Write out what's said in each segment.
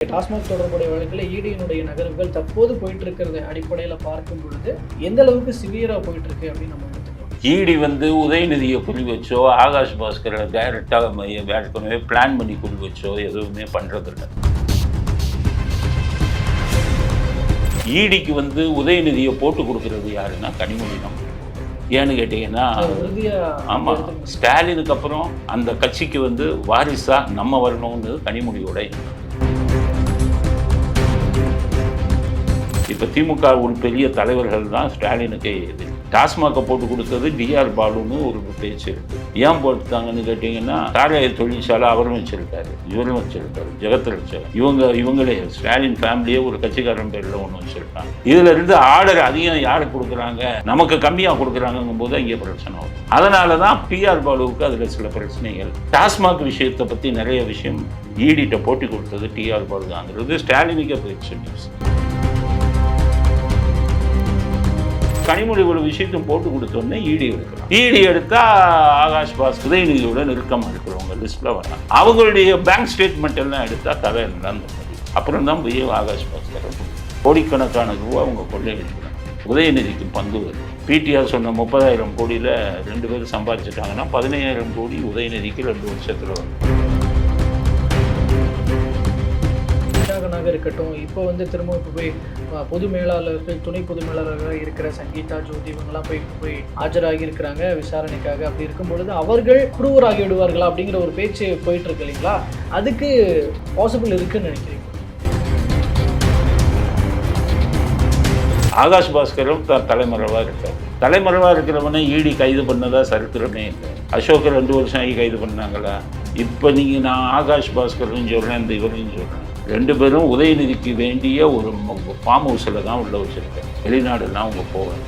டாஸ்மாக் தொடர்புடைய வழக்கில் ஈடியினுடைய நகர்வுகள் தற்போது போயிட்டு இருக்கிறது அடிப்படையில் பார்க்கும் பொழுது எந்த அளவுக்கு சிவியராக போயிட்டு இருக்கு அப்படின்னு நம்ம எடுத்துக்கலாம். ஈடி வந்து உதயநிதியை குறி வச்சோ ஆகாஷ் பாஸ்கரை டைரெக்டாக ஏற்கனவே பிளான் பண்ணி குறி வச்சோ எதுவுமே பண்ணுறதில்ல ஈடிக்கு வந்து உதயநிதியை போட்டு கொடுக்கறது யாருன்னா கனிமொழி தான். ஏன்னு கேட்டிங்கன்னா ஆமாம் ஸ்டாலினுக்கு அப்புறம் அந்த கட்சிக்கு வந்து வாரிசா நம்ம வரணும்னு கனிமொழியோட இப்போ திமுக ஒரு பெரிய தலைவர்கள் தான் ஸ்டாலினுக்கு எதிரி டாஸ்மாகை போட்டு கொடுத்தது டிஆர் பாலுன்னு ஒரு பேச்சு இருக்கு. ஏன் போட்டுட்டாங்கன்னு கேட்டிங்கன்னா சாராய தொழிற்சாலை அவரும் வச்சிருக்காரு இவரும் வச்சிருக்காரு ஜெகத்ரட்சன் இவங்க இவங்களே ஸ்டாலின் ஃபேமிலியே ஒரு கட்சிக்காரன் பேரில் ஒன்று வச்சிருக்காங்க. இதுல இருந்து ஆர்டர் அதிகம் யாருக்கு கொடுக்குறாங்க நமக்கு கம்மியாக கொடுக்குறாங்கும் போது இங்கே பிரச்சனை வரும். அதனால தான் பிஆர் பாலுவுக்கு அதில் சில பிரச்சனைகள். டாஸ்மாக் விஷயத்தை பற்றி நிறைய விஷயம் ஈடிட்ட போட்டி கொடுத்தது டிஆர் பாலு தாங்கிறது ஸ்டாலினுக்கே போயிடுச்சு நியூஸ் கனிமொழி ஒரு விஷயத்தையும் போட்டு கொடுத்தோன்னே ஈடி எடுக்கிறோம். ஈடி எடுத்தா ஆகாஷ் பாஸ் உதயநிதியோட நெருக்கமாக இருக்கிறவங்க லிஸ்ட்டில் வராங்க. அவங்களுடைய பேங்க் ஸ்டேட்மெண்ட் எல்லாம் எடுத்தால் கதை நடந்த அப்புறம் தான் போய் ஆகாஷ் பாஸ் கோடிக்கணக்கான ரூபா அவங்க கொள்ளையடிக்கிறாங்க உதயநிதிக்கு பங்கு வருது. பிடிஆர் சொன்ன முப்பதாயிரம் கோடியில் ரெண்டு பேரும் சம்பாதிச்சிட்டாங்கன்னா பதினையாயிரம் கோடி உதயநிதிக்கு ரெண்டு வருஷத்தில் வரும். விசாகனாக இருக்கட்டும் இப்போ வந்து திரும்ப இப்போ போய் பொது மேலாளர்கள் துணை பொது மேலாளர்களாக இருக்கிற சங்கீதா ஜோதி இவங்கெல்லாம் போய் போய் ஆஜராகி இருக்கிறாங்க விசாரணைக்காக. அப்படி இருக்கும் பொழுது அவர்கள் குருவர் விடுவார்களா அப்படிங்கிற ஒரு பேச்சு போயிட்டு இருக்கு இல்லைங்களா? அதுக்கு பாசிபிள் இருக்குன்னு நினைக்கிறீங்க. ஆகாஷ் பாஸ்கரும் த தலைமறைவாக இருக்கார். தலைமறைவாக இருக்கிறவனை ஈடி கைது பண்ணதா சரித்திரமே இல்லை. அசோக் ரெண்டு வருஷம் ஆகி கைது பண்ணாங்களா? இப்போ நீங்கள் நான் ஆகாஷ் பாஸ்கர்னு சொல்கிறேன் இந்த இவரையும் சொல்கிறேன் ரெண்டு பேரும் உதயநிதிக்கு வேண்டிய ஒரு ஃபார்ம் ஹவுஸில் தான் உள்ள வச்சுருக்கேன். வெளிநாடுலாம் அவங்க போவேன்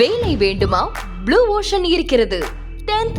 வேலை வேண்டுமா? ப்ளூ ஓஷன் இருக்கிறது. 10th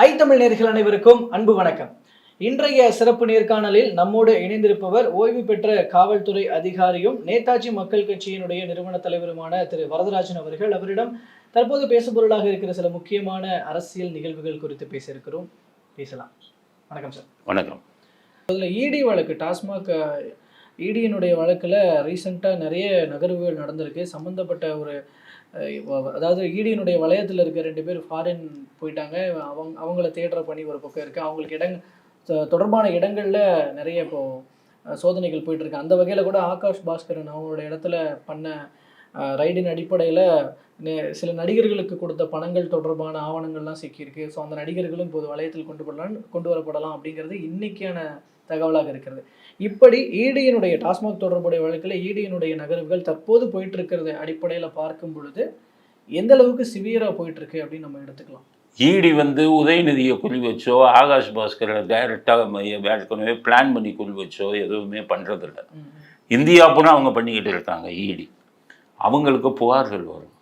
ஐ தமிழ் நேர்கள் அனைவருக்கும் அன்பு வணக்கம். இன்றைய சிறப்பு நேர்காணலில் நம்மோடு இணைந்திருப்பவர் ஓய்வு பெற்ற காவல்துறை அதிகாரியும் நேதாஜி மக்கள் கட்சியினுடைய நிறுவன தலைவருமான திரு வரதராஜன் அவர்கள் அவரிடம் தற்போது பேசுபொருளாக இருக்கிற சில முக்கியமான அரசியல் நிகழ்வுகள் குறித்து பேச இருக்கிறோம். பேசலாம். வணக்கம் சார். வணக்கம். அதில் இடி வழக்கு டாஸ்மாக் இடியினுடைய வழக்கில் ரீசெண்டாக நிறைய நகர்வுகள் நடந்திருக்கு. சம்மந்தப்பட்ட ஒரு அதாவது இடியினுடைய வளையத்தில் இருக்க ரெண்டு பேர் ஃபாரின் போயிட்டாங்க. அவங்க அவங்கள தேடுற பணி ஒரு பக்கம் இருக்குது அவங்களுக்கு இடங் தொடர்பான இடங்களில் நிறைய இப்போ சோதனைகள் போயிட்டு இருக்கு அந்த வகையில் கூட ஆகாஷ் பாஸ்கரன் அவங்களோட இடத்துல பண்ண ரைடின் அடிப்படையில் சில நடிகர்களுக்கு கொடுத்த பணங்கள் தொடர்பான ஆவணங்கள்லாம் சிக்கியிருக்கு. ஸோ அந்த நடிகர்களும் இப்போது வளையத்தில் கொண்டு போடலாம் கொண்டு வரப்படலாம் அப்படிங்கிறது இன்னைக்கான தகவலாக இருக்கிறது. இப்படி ஈடியினுடைய டாஸ்மாக் தொடர்புடைய வழக்கில் ஈடியினுடைய நகர்வுகள் தற்போது போயிட்டு இருக்கிறது அடிப்படையில் பார்க்கும் பொழுது எந்த அளவுக்கு சிவியராக போயிட்டு இருக்கு அப்படின்னு நம்ம எடுத்துக்கலாம். ஈடி வந்து உதயநிதியை குறி வச்சோ ஆகாஷ் பாஸ்கரை டைரெக்டாக ஏற்கனவே பிளான் பண்ணி குறி வச்சோ எதுவுமே பண்ணுறதில்ல இந்தியா பூரா அவங்க பண்ணிக்கிட்டு இருக்காங்க ஈடி. அவங்களுக்கு புகார்கள் வரும்.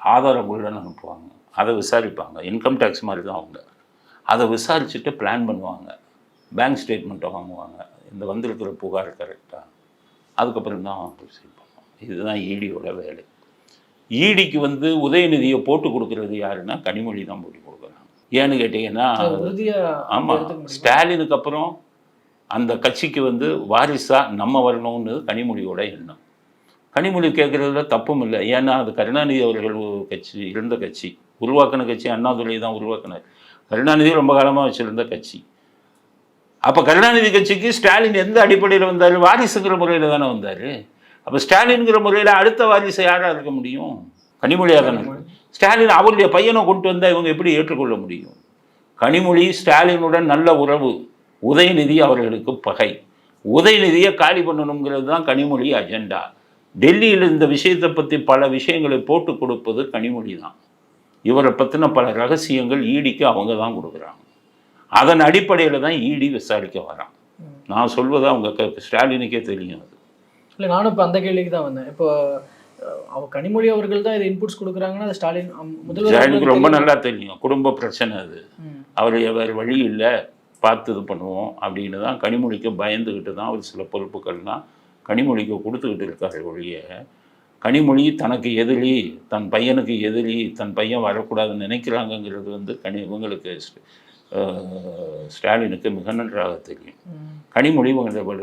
ஆதாரங்களுடன் அனுப்புவாங்க. அதை விசாரிப்பாங்க. இன்கம் டேக்ஸ் மாதிரி தான் அவங்க. அதை விசாரிச்சுட்டு பிளான் பண்ணுவாங்க. பேங்க் ஸ்டேட்மெண்ட்டை வாங்குவாங்க. இந்த வந்திருக்கிற புகார் கரெக்டாக அதுக்கப்புறம் தான் ரிசீவ் பண்ணுவோம் இதுதான் ஈடியோட வேலை. ஈடிக்கு வந்து உதயநிதியை போட்டு கொடுக்கறது யாருன்னா கனிமொழி தான் போட்டு கொடுக்குறாங்க. ஏன்னு கேட்டிங்கன்னா ஆமாம்? ஸ்டாலினுக்கு அப்புறம் அந்த கட்சிக்கு வந்து வாரிசா நம்ம வரணும்னு கனிமொழியோட எண்ணம். கனிமொழி கேட்குறதுல தப்பும் இல்லை ஏன்னா அது கருணாநிதி அவர்கள் கட்சி இருந்த கட்சி. உருவாக்கின கட்சி அண்ணாதுரை தான் உருவாக்கினார். கருணாநிதி ரொம்ப காலமாக வச்சுருந்த கட்சி. அப்போ கருணாநிதி கட்சிக்கு ஸ்டாலின் எந்த அடிப்படையில் வந்தார்? வாரிசுங்கிற முறையில் தானே வந்தார். அப்போ ஸ்டாலின்ங்கிற முறையில் அடுத்த வாரிசை யாராக இருக்க முடியும்? கனிமொழியாக தானே ஸ்டாலின் அவருடைய பையனை கொண்டு வந்தால் இவங்க எப்படி ஏற்றுக்கொள்ள முடியும்? கனிமொழி ஸ்டாலினுடன் நல்ல உறவு. உதயநிதி அவர்களுக்கு பகை. உதயநிதியை காலி பண்ணணுங்கிறது தான் கனிமொழி அஜெண்டா. டெல்லியில் இந்த விஷயத்தை பற்றி பல விஷயங்களை போட்டு கொடுப்பது கனிமொழி தான். இவரை பற்றின பல ரகசியங்கள் ஈடிக்கு அவங்க தான் கொடுக்குறாங்க. அதன் அடிப்படையில் தான் இடி விசாரிக்க வரான். நான் சொல்வது அவங்க ஸ்டாலினுக்கே தெரியும் அது இல்லை நானும் இப்போ அந்த கேள்விக்கு தான் வந்தேன் இப்போ அவ கனிமொழி அவர்கள் தான் இது இன்புட்ஸ் கொடுக்குறாங்கன்னா ஸ்டாலின் ஸ்டாலினுக்கு ரொம்ப. நல்லா தெரியும் குடும்ப பிரச்சனை அது. அவர் வேறு வழி இல்லை பார்த்து இது பண்ணுவோம் அப்படின்னு தான் கனிமொழிக்கு பயந்துக்கிட்டு தான் அவர் சில பொறுப்புகள்லாம் கனிமொழிக்கு கொடுத்துக்கிட்டு இருக்காரு ஒழிய கனிமொழி தனக்கு எதிரி தன் பையனுக்கு எதிரி தன் பையன் வரக்கூடாதுன்னு நினைக்கிறாங்கங்கிறது வந்து கனி இவங்களுக்கு ஸ்டாலினுக்கு மிக நன்றாக தெரியும். கனிமொழி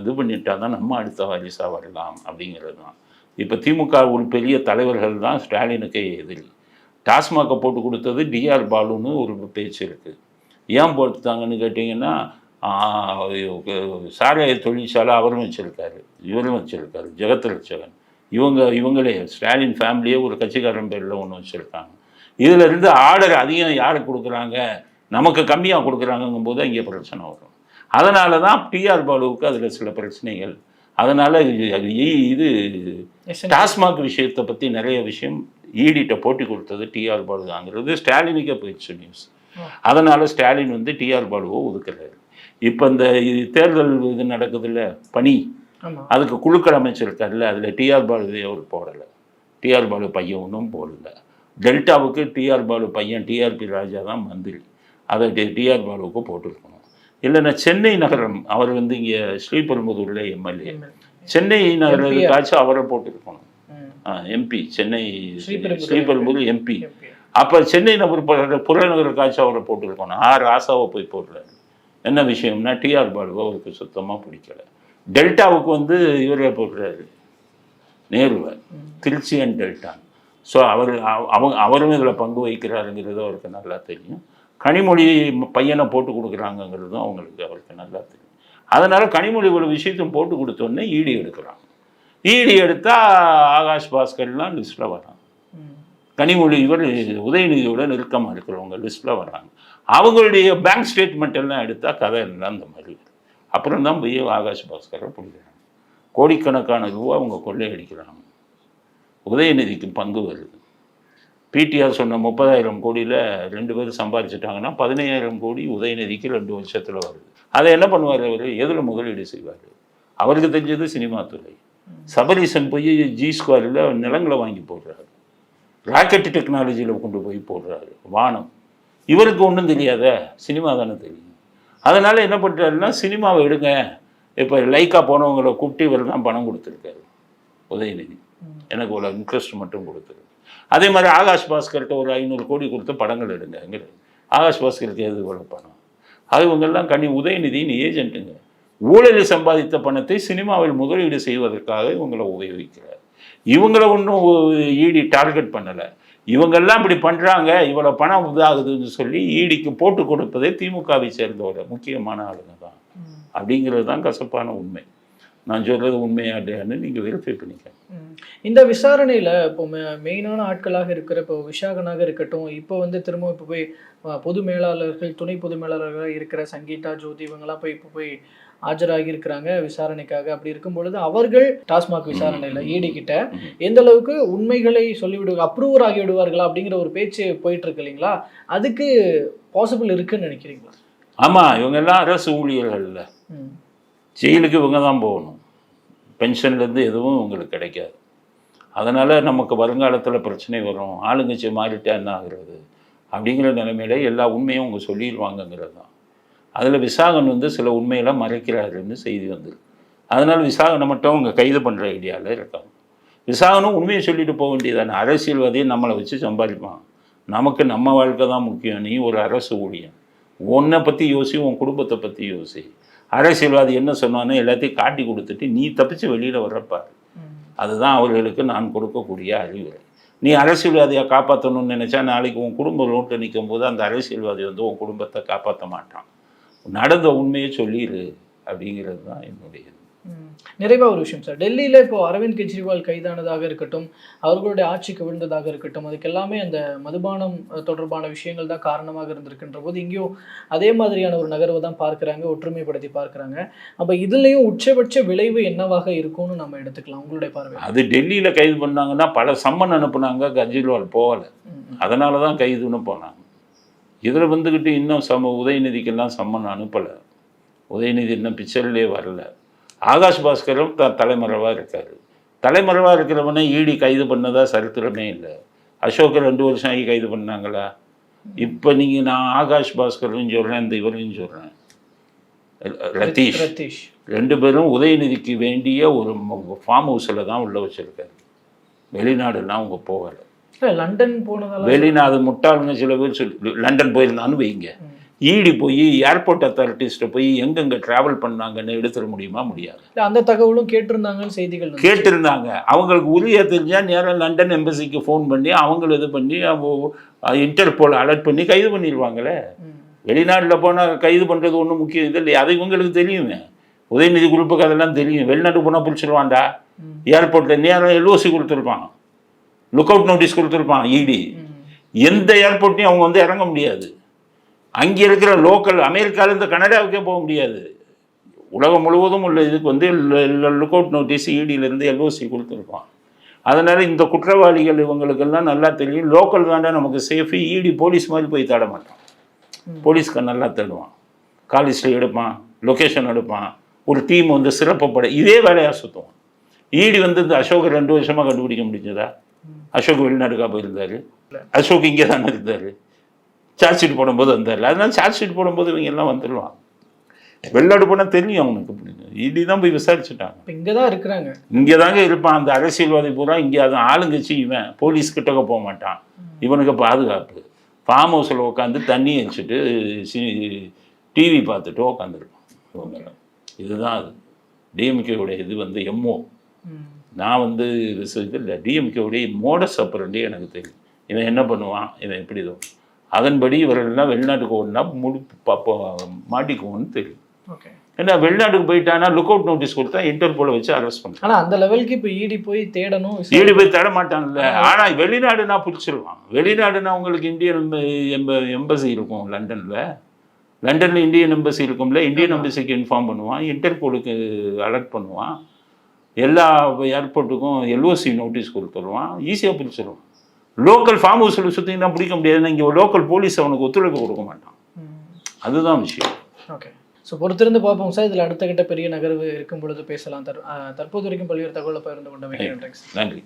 இது பண்ணிட்டா தான் நம்ம அடுத்த வாரிசாக வரலாம் அப்படிங்கிறது தான் இப்போ திமுக ஒரு பெரிய தலைவர்கள் தான் ஸ்டாலினுக்கே எதிரி. டாஸ்மாகை போட்டு கொடுத்தது டிஆர் பாலுன்னு ஒரு பேச்சு இருக்குது ஏன் போட்டுத்தாங்கன்னு கேட்டிங்கன்னா சாராய தொழிற்சாலை அவரும் வச்சுருக்காரு. இவரும் வச்சுருக்காரு. ஜெகத்ரட்சகன். இவங்க இவங்களே ஸ்டாலின் ஃபேமிலியே ஒரு கட்சிக்காரன் பேரில் ஒன்று வச்சுருக்காங்க. இதில் இருந்து ஆர்டர் அதிகம் யாருக்கு கொடுக்குறாங்க? நமக்கு கம்மியாக கொடுக்குறாங்கங்கும் போது இங்கே பிரச்சனை வரும். அதனால தான் டிஆர் பாலுவுக்கு அதில் சில பிரச்சனைகள். அதனால் இது டாஸ்மாக் விஷயத்தை பற்றி நிறைய விஷயம் ஈடிட்ட போட்டி கொடுத்தது டிஆர் பாலு தாங்கிறது ஸ்டாலினுக்கே போயிடுச்சு நியூஸ். அதனால் ஸ்டாலின் வந்து டிஆர் பாலுவை ஒதுக்குறாரு. இப்போ இந்த இது தேர்தல் இது நடக்குதுல்ல பணி அதுக்கு குழுக்கள் அமைச்சிருக்காருல்ல அதில் டிஆர் பாலுவே அவர் போடலை. டிஆர் பாலு பையன் ஒன்றும் போடல. டெல்டாவுக்கு டிஆர் பாலு பையன் டிஆர்பி ராஜா தான் மந்திரி. அதை டிஆர் பாலுவுக்கு போட்டிருக்கணும். இல்லைன்னா சென்னை நகரம் அவர் வந்து இங்கே ஸ்ரீபெரும்புதூரில் எம்எல்ஏ. சென்னை நகரத்துக்காச்சும் அவரை போட்டிருக்கணும். MP Chennai Sriperumbudur MP. அப்போ சென்னை நகர் புற- புறநகர் காட்சி அவரை போட்டிருக்கணும். ஆர் ராசாவை போய் போடுறாரு. என்ன விஷயம்னா டிஆர் பாலுவை அவருக்கு சுத்தமாக பிடிக்கல. டெல்டாவுக்கு வந்து இவரே போடுறாரு. நேருவை. Trichy and delta. ஸோ அவர் அவ- அவங்க அவரும் இதில் பங்கு வகிக்கிறாருங்கிறது அவருக்கு நல்லா தெரியும். கனிமொழி பையனை போட்டு கொடுக்குறாங்கங்கிறதும் அவங்களுக்கு அவருக்கு நல்லா தெரியும். அதனால் கனிமொழி ஒரு விஷயத்தையும் போட்டு கொடுத்தோன்னே ஈடி எடுக்கிறாங்க. ஈடி எடுத்தால் ஆகாஷ் பாஸ்கர்லாம் லிஸ்ட்டில் வரான் ம். கனிமொழி இவர் உதயநிதியோட நெருக்கமாக இருக்கிறவங்க லிஸ்ட்டில் வர்றாங்க அவங்களுடைய பேங்க் ஸ்டேட்மெண்ட் எல்லாம் எடுத்தால் கதை எல்லாம் அந்த மாதிரி. அப்புறம் தான் போய் ஆகாஷ் பாஸ்கரை பிடிக்கிறாங்க கோடிக்கணக்கான ரூபா அவங்க கொள்ளையடிக்கிறாங்க. உதயநிதிக்கு பங்கு வருது. பிடிஆர் சொன்ன முப்பதாயிரம் கோடியில் ரெண்டு பேரும் சம்பாரிச்சிட்டாங்கன்னா பதினையாயிரம் கோடி உதயநிதிக்கு ரெண்டு வருஷத்தில் வருது. அதை என்ன பண்ணுவார் அவர்? எதில் முதலீடு செய்வார்? அவருக்கு தெரிஞ்சது சினிமா துறை. சபரீசன் போய் ஜி ஸ்கொயரில் நிலங்களை வாங்கி போடுறாரு. ராக்கெட் டெக்னாலஜியில் கொண்டு போய் போடுறாரு. வானம். இவருக்கு ஒன்றும் தெரியாத. சினிமா தானே தெரியும். அதனால் என்ன பண்ணுறாருன்னா சினிமாவை எடுங்க. இப்போ லைக்கா போனவங்களை கூப்பிட்டு இவர் தான் பணம் கொடுத்துருக்காரு. உதயநிதி. எனக்கு ஒரு இன்ட்ரெஸ்ட் மட்டும் கொடுத்துருக்கு அதே மாதிரி ஆகாஷ் பாஸ்கர்கிட்ட ஒரு ஐநூறு கோடி கொடுத்து படங்கள் எடுங்கங்கிறது ஆகாஷ் பாஸ்கருக்கு எது இவ்வளோ பணம்? அது இவங்கெல்லாம் கனி உதயநிதியின் ஏஜென்ட்டுங்க. ஊழலில் சம்பாதித்த பணத்தை சினிமாவில் முதலீடு செய்வதற்காக இவங்களை உபயோகிக்கிறார். இவங்கள ஒன்றும் ஈடி டார்கெட் பண்ணலை. இவங்கெல்லாம் இப்படி பண்ணுறாங்க இவ்வளோ பணம் இதாகுதுன்னு சொல்லி ஈடிக்கு போட்டு கொடுப்பதே திமுகவை சேர்ந்தவரை முக்கியமான ஆளுங்க தான். அப்படிங்கிறது தான் கசப்பான உண்மை. நான் சொல்கிறது உண்மையா இல்லையான்னு நீங்கள் வெரிஃபை பண்ணிக்க. இந்த விசாரணையில் இப்போ மெயினான ஆட்களாக இருக்கிற இப்போ விஷாகனாக இருக்கட்டும் இப்போ வந்து திரும்ப இப்போ போய் பொது மேலாளர்கள் துணை பொது மேலாளர்களாக இருக்கிற சங்கீதா ஜோதி இவங்கெல்லாம் போய் இப்போ போய் ஆஜராகி இருக்கிறாங்க விசாரணைக்காக. அப்படி இருக்கும் பொழுது அவர்கள் டாஸ்மாக் விசாரணையில் ஈடி கிட்ட எந்த அளவுக்கு உண்மைகளை சொல்லிவிடு அப்ரூவர் ஆகி விடுவார்களா அப்படிங்கிற ஒரு பேச்சு போயிட்டு இருக்கு இல்லைங்களா? அதுக்கு பாசிபிள் இருக்குன்னு நினைக்கிறீங்களா? ஆமாம் இவங்கெல்லாம் அரசு ஊழியர்கள் இல்லை. ஜெயிலுக்கு இவங்க தான் போகணும். பென்ஷன்லேருந்து எதுவும் உங்களுக்கு கிடைக்காது. அதனால் நமக்கு வருங்காலத்தில் பிரச்சனை வரும். ஆளுங்கட்சி மாறிட்டா என்ன ஆகுறது? அப்படிங்கிற நிலைமையில எல்லா உண்மையும் அவங்க சொல்லிடுவாங்கங்கிறது தான். அதில் விசாகன் வந்து சில உண்மையெல்லாம் மறைக்கிறாருன்னு செய்தி வந்திருக்கு. அதனால் விசாகனை மட்டும் அவங்க கைது பண்ணுற ஐடியாவில் இருக்காங்க. விசாகனும் உண்மையை சொல்லிட்டு போக வேண்டியதானே அரசியல்வாதியை நம்மளை வச்சு சம்பாதிப்பான். நமக்கு நம்ம வாழ்க்கை தான் முக்கியம். நீ ஒரு அரசு ஊழியன். உன்னை பற்றி யோசி உன் குடும்பத்தை பற்றி யோசி. அரசியல்வாதி என்ன சொன்னானோ எல்லாத்தையும் காட்டி கொடுத்துட்டு நீ தப்பிச்சு வெளியில் வர்றப்பாரு அதுதான் அவர்களுக்கு நான் கொடுக்கக்கூடிய அறிவுரை. நீ அரசியல்வாதியை காப்பாற்றணும்னு நினச்சா நாளைக்கு உன் குடும்பம் ரோட்டில் நிற்கும் போது அந்த அரசியல்வாதி வந்து உன் குடும்பத்தை காப்பாற்ற மாட்டான். நடந்த உண்மையை சொல்லிடு அப்படிங்கிறது தான் என்னுடைய இது. ம். நிறைவா ஒரு விஷயம் சார் டெல்லியில இப்போ அரவிந்த் கெஜ்ரிவால் கைதானதாக இருக்கட்டும் அவர்களுடைய ஆட்சிக்கு விழுந்ததாக இருக்கட்டும் அதுக்கு எல்லாமே அந்த மதுபானம் தொடர்பான விஷயங்கள் தான் காரணமாக இருந்திருக்கின்ற போது இங்கேயும் அதே மாதிரியான ஒரு நகர்வை தான் பார்க்கறாங்க ஒற்றுமைப்படுத்தி பார்க்கறாங்க அப்ப இதுலயும் உச்சபட்ச விளைவு என்னவாக இருக்கும்னு நம்ம எடுத்துக்கலாம் உங்களுடைய பார்வை அது டெல்லியில் கைது பண்ணாங்கன்னா பல சம்மன் அனுப்புனாங்க கெஜ்ரிவால் போகலை. அதனால தான் கைதுன்னு போனாங்க இதில் வந்துக்கிட்டு இன்னும் சம உதயநிதிக்கெல்லாம் சம்மன் அனுப்பலை உதயநிதி இன்னும் பிக்சர்லேயே வரல ஆகாஷ் பாஸ்கரும் த தலைமறைவாக இருக்கார். தலைமறைவாக இருக்கிறவனை ஈடி கைது பண்ணதா சரித்திரமே இல்லை. அசோக்கை ரெண்டு வருஷம் ஆகி கைது பண்ணாங்களா? இப்போ நீங்கள் நான் ஆகாஷ் பாஸ்கரும் சொல்கிறேன் இந்த இவரையும் சொல்கிறேன் ரதீஷ் ரத்தீஷ். ரெண்டு பேரும் உதயநிதிக்கு வேண்டிய ஒரு ஃபார்ம் ஹவுஸில் தான் உள்ள வச்சுருக்காரு. வெளிநாடுலாம் அவங்க போகலை. லண்டன் போனதால வெளிநாடு முட்டாளுங்க சில பேர் சொல்லி லண்டன் போயிருந்தான்னு வைங்க. ஈடி போய் ஏர்போர்ட் அத்தாரிட்டிஸ்ட்டை போய் எங்கெங்கே ட்ராவல் பண்ணாங்கன்னு எடுத்துட முடியுமா? முடியாது. இல்ல அந்த தகவலும் கேட்டிருந்தாங்கன்னு செய்திகள். கேட்டிருந்தாங்க. அவங்களுக்கு உரிய தெரிஞ்சால் நேரம் லண்டன் எம்பசிக்கு ஃபோன் பண்ணி அவங்கள இது பண்ணி இன்டர்போல் அலர்ட் பண்ணி கைது பண்ணிடுவாங்களே. வெளிநாட்டில் போனால் கைது பண்ணுறது ஒன்றும் முக்கியம் இது இல்லையா? அது இவங்களுக்கு தெரியுமே. உதயநிதி குரூப்புக்கு அதெல்லாம் தெரியும். வெளிநாட்டுக்கு போனால் பிடிச்சிருவான்டா. ஏர்போர்ட்டில் நேரம் எல்ஓசி கொடுத்துருப்பான் லுக் அவுட் நோட்டீஸ் கொடுத்துருப்பான் இடி. எந்த ஏர்போர்ட்லையும் அவங்க வந்து இறங்க முடியாது. அங்கே இருக்கிற லோக்கல் அமெரிக்காவிலேருந்து கனடாவுக்கே போக முடியாது. உலகம் முழுவதும் உள்ள இதுக்கு வந்து லுக் அவுட் நோட்டீஸ் இடியிலேருந்து எல்ஓசி கொடுத்துருப்பான் அதனால் இந்த குற்றவாளிகள் இவங்களுக்கெல்லாம் நல்லா தெரியும். லோக்கல் தாண்டா நமக்கு சேஃபு இடி போலீஸ் மாதிரி போய் தேட மாட்டான் போலீஸ்க்கு நல்லா தேடுவான். காலேஜில் எடுப்பான் லொக்கேஷன் எடுப்பான். ஒரு டீம் வந்து சிறப்புப்பட இதே வேலையாக சுற்றுவான் ஈடி வந்து இந்த அசோக் ரெண்டு வருஷமாக கண்டுபிடிக்க முடிஞ்சதா? அசோக் வெளிநாடுக்கா போயிருந்தாரு? அசோக் இங்கே தானே இருந்தார்? சார்ஜ் ஷீட் போடும்போது வந்தார் அதனால சார்ஜ் ஷீட் போடும்போது இவங்க எல்லாம் வந்துடுவான் வெளிநாடு போனால் தெரியும் அவனுக்கு இடி தான் போய் விசாரிச்சுட்டாங்க. இப்ப இங்கதான் இருக்கிறாங்க. இங்கே தாங்க இருப்பான். அந்த அரசியல்வாதி பூரா இங்கே அது ஆளுங்கட்சி இவன். போலீஸ் கிட்டக்க போக மாட்டான். இவனுக்கு பாதுகாப்பு. ஃபார்ம் ஹவுஸில் உட்காந்து தண்ணி வச்சுட்டு டிவி பார்த்துட்டு உட்காந்துருப்பான் இவங்க இதுதான் அது. டிஎம்கேவுடைய இது வந்து எம்ஓ. நான் வந்து இல்லை டிஎம்கேவுடைய மோடஸ் அப்புறண்டே எனக்கு தெரியும். இவன் என்ன பண்ணுவான்? இவன் எப்படி இது அதன்படி இவர்கள்லாம் வெளிநாட்டுக்கு ஓடினா பாப்போ மாட்டிக்குவோன்னு தெரியும். ஓகே. ஏன்னா வெளிநாட்டுக்கு போயிட்டானா லுக் அவுட் நோட்டீஸ் கொடுத்தா இன்டர்போலை வச்சு அரெஸ்ட் பண்ணுறான் ஆனா அந்த லெவலுக்கு இப்ப இடி போய் தேடணும் ஈடு போய் தட மாட்டான்ல ஆனா வெளிநாடுனா பிடிச்சிருவான் வெளிநாடுனா உங்களுக்கு இந்தியன் எம்ப எம்பசி இருக்கும் லண்டன்ல. லண்டன்ல இந்தியன் எம்பசி இருக்கும்ல இந்தியன் எம்பசிக்கு இன்ஃபார்ம் பண்ணுவான் இன்டர்போலுக்கு அலர்ட் பண்ணுவான். எல்லா ஏர்போர்ட்டுக்கும் எல்ஓசி நோட்டீஸ் கொடுத்துருவான் ஈஸியாக பிடிச்சிருவான். லோக்கல் ஃபார்ம் ஹவுஸில் சுற்றினா பிடிக்க முடியாதுன்னா இங்கே லோக்கல் போலீஸ் அவனுக்கு ஒத்துழைப்பு கொடுக்க மாட்டான். அதுதான் விஷயம். ஓகே ஸோ பொறுத்திருந்து பார்ப்போம் சார். இதில் அடுத்த கட்ட பெரிய நகர்வு இருக்கும் பொழுது பேசலாம் தற்போது வரைக்கும் பல்வேறு தகவலை பகிர்ந்து கொண்ட நன்றி.